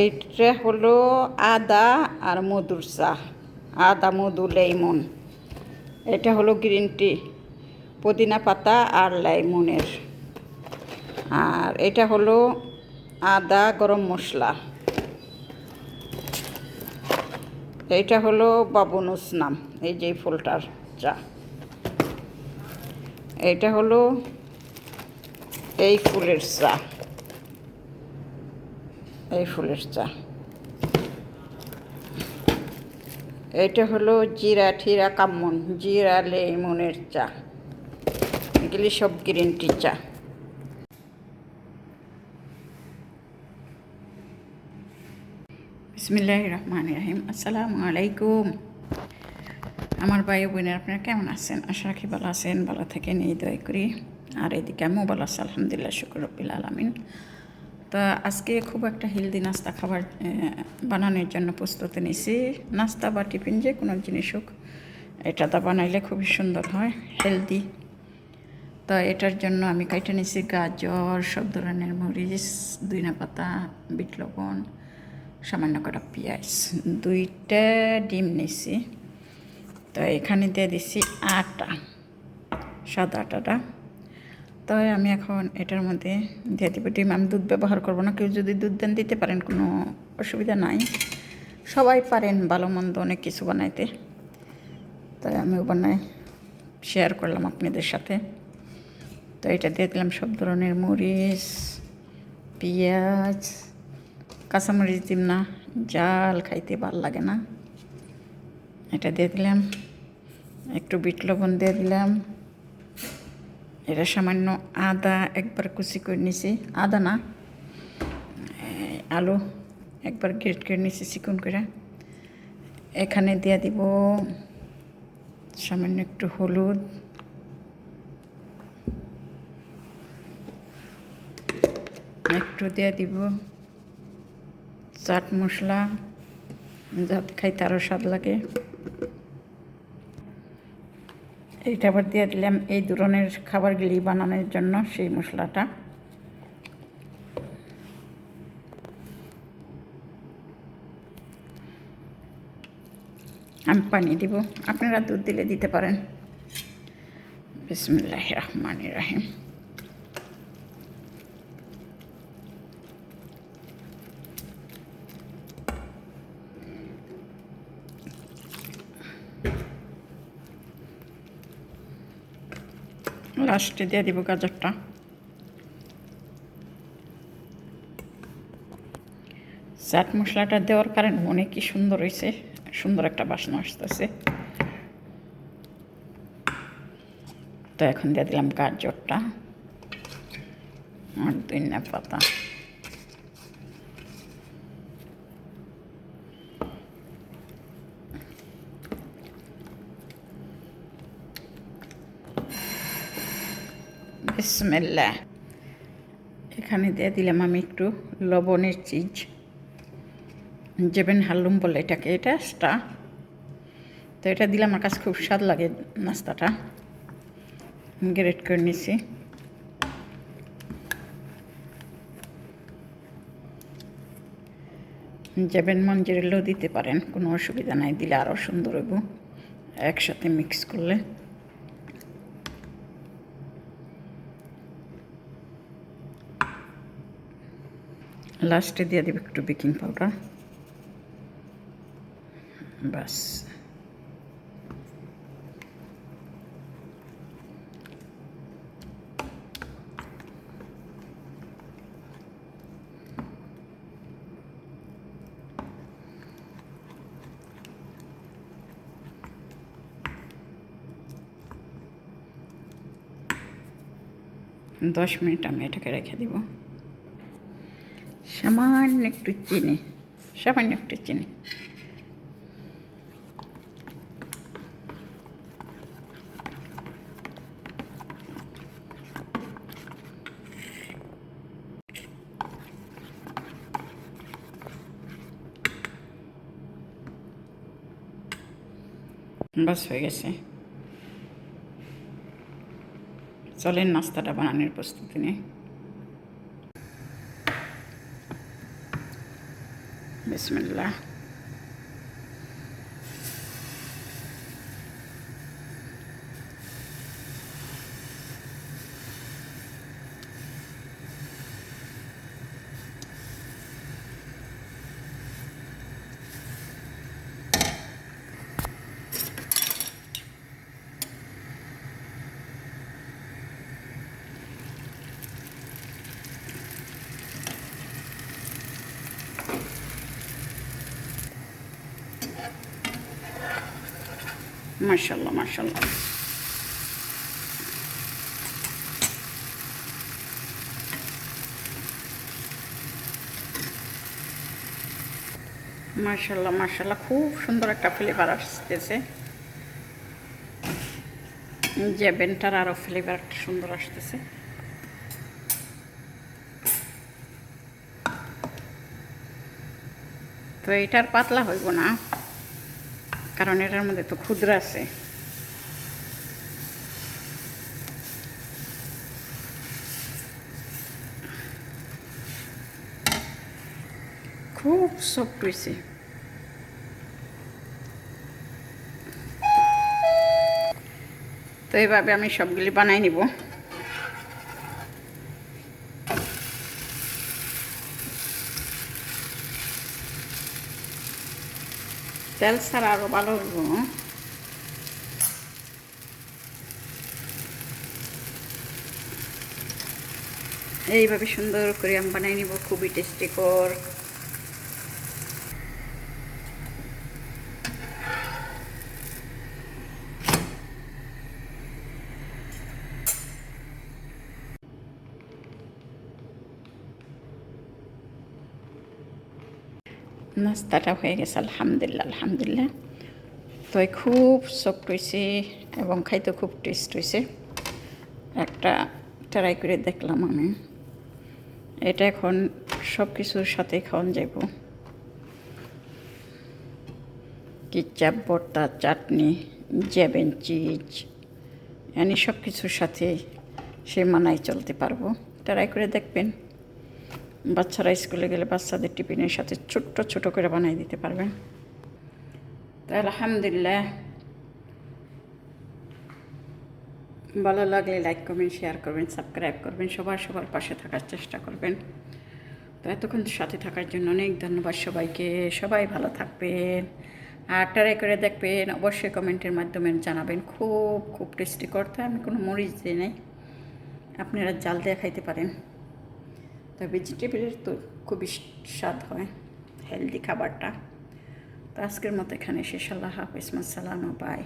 এইটা হলো আদা আর মধুর চা আদা, মধু, লেমন। এটা হলো গ্রিন টি, পুদিনা পাতা আর লেমনের। আর এটা হলো আদা গরম মশলা। এইটা হলো বাবুনুস নাম, এই যে ফুলটার চা। এইটা হলো এই ফুলের চা। এই ফুলের চা। এটা হলো জিরা ঠিরা কামন, জিরা লেমনের চা। এগুলি সব গ্রিন টি চা। বিসমিল্লাহ রহমান রাহিম, আসসালামু আলাইকুম। আমার ভাই বোনের আপনারা কেমন আছেন? আশা রাখি ভালো আছেন, ভালো থেকে নেই দয় করি। আর এদিকে আমিও ভালো আছি, আলহামদুলিল্লাহ, শুক্র আলমিন। তো আজকে খুব একটা হেলদি নাস্তা খাবার বানানোর জন্য প্রস্তুতি নিয়েছি। নাস্তা বা টিফিন যে কোনো জিনিস হোক এটাতে বানাইলে খুবই সুন্দর হয় হেলদি তো এটার জন্য আমি কাইটে নিয়েছি গাজর, সব ধরনের মরিচ দুইনা পাতা, বিট লবণ, সামান্য কটা পেঁয়াজ। দুইটা ডিম নিয়েছি। তো এখানে দিয়ে দিছি আটা, সাদা আটাটা। তো আমি এখন এটার মধ্যে দিয়ে দিব। ডিম আমি দুধ ব্যবহার করব না। কেউ যদি দুধ দেন, দিতে পারেন, কোনো অসুবিধা নাই। সবাই পারেন ভালো মন্দ অনেক কিছু বানাইতে। তাই আমিও বানাই শেয়ার করলাম আপনাদের সাথে। তো এটা দিয়ে দিলাম সব ধরনের মরিচ, পেঁয়াজ, কাঁচামরিচ দিম না। জাল খাইতে ভালো লাগে না। এটা দিয়ে দিলাম। একটু বিট লবণ দিয়ে দিলাম। এটা সামান্য আদা একবার কুচি করে নিছি। আদা না আলু একবার গ্রেট করে নিছি চিকন করে। এখানে দিয়ে দিব সামান্য একটু হলুদ। একটু দিয়ে দিব চাট মশলা। যাতে খাইতে আরও স্বাদ লাগে। এইটা আবার দিয়ে দিলাম এই ধরনের খাবারগুলি বানানোর জন্য সেই মশলাটা। আমি পানি দিব। আপনারা দুধ দিলে দিতে পারেন। বিসমুল্লাহ রহমান রাহিম। লাস্টে দিয়ে দিব গাজরটা। চাট মশলাটা দেওয়ার কারণে অনেকই সুন্দর হয়েছে সুন্দর একটা বাসনা আসতেছে। তো এখন দিয়ে দিলাম গাজরটা। আর ধনিয়া পাতা। বিসমিল্লাহ। এখানে দিয়ে দিলাম আমি একটু লবণের চিজ। জেবেন হালুম বলে এটাকে, এটা স্টা। তো এটা দিলে আমার কাছে খুব স্বাদ লাগে নাস্তাটা। গ্রেট করে নিছি। জেবেন মঞ্জিরেলেও দিতে পারেন, কোনো অসুবিধা নাই, দিলে আরও সুন্দর হইব। একসাথে মিক্স করলে। লাস্টে দিয়ে দেবে একটু বেকিং পাউডার। বাস দশ মিনিট আমি এটাকে রেখে দিব। সামান্য একটু চিনি সামান্য একটু চিনি। বাস হয়ে গেছে। চলেন নাস্তাটা বানানোর প্রস্তুতি নিয়ে। বিসমিল্লাহ। মাশাল্লাহ মাশাল্লাহ মাশাল্লাহ মাশাল্লাহ খুব সুন্দর একটা ফ্লেভার আসতেছে। যে বেনটার আরও ফ্লেভার একটা সুন্দর আসতেছে। তো এটার পাতলা হইব না। কারণ এটার মধ্যে তো ক্ষুদ্র আছে। খুব সফট হয়েছে। তো এইভাবে আমি সবগুলি বানাই নিব। তেল ছাড়া আরও ভালো হইব এইভাবে সুন্দর করে আমি বানাই নিব খুবই টেস্টি নাস্তাটা হয়ে গেছে, আলহামদুলিল্লাহ আলহামদুলিল্লাহ। তো খুব সফট হয়েছে এবং খাইতে খুব টেস্ট হয়েছে একটা ট্রাই করে দেখলাম আমি। এটা এখন সব কিছুর সাথে খাওয়ান যাব কিচাপ, ভর্তা, চাটনি জ্যাবেন চিজ এনে সব কিছুর সাথে সে মানায় চলতে পারব। ট্রাই করে দেখবেন। বাচ্চারা স্কুলে গেলে বাচ্চাদের টিফিনের সাথে ছোট্ট ছোট করে বানাই দিতে পারবেন। তো আলহামদুলিল্লাহ। ভালো লাগলে লাইক করবেন শেয়ার করবেন সাবস্ক্রাইব করবেন, সবার সবার পাশে থাকার চেষ্টা করবেন। তো এতক্ষণ সাথে থাকার জন্য অনেক ধন্যবাদ সবাইকে। সবাই ভালো থাকবেন। আর ট্রাই করে দেখবেন, অবশ্যই কমেন্টের মাধ্যমে জানাবেন। খুব খুব টেস্টি করতে, আমি কোনো মরিচ দিই নাই। আপনারা জাল দিয়ে খাইতে পারেন। তো ভেজিটেবলের তো খুবই স্বাদ হয় হেলদি খাবারটা। তো আজকের মতো এখানে শেষ। আল্লাহ হাফিজ। সালাম বাই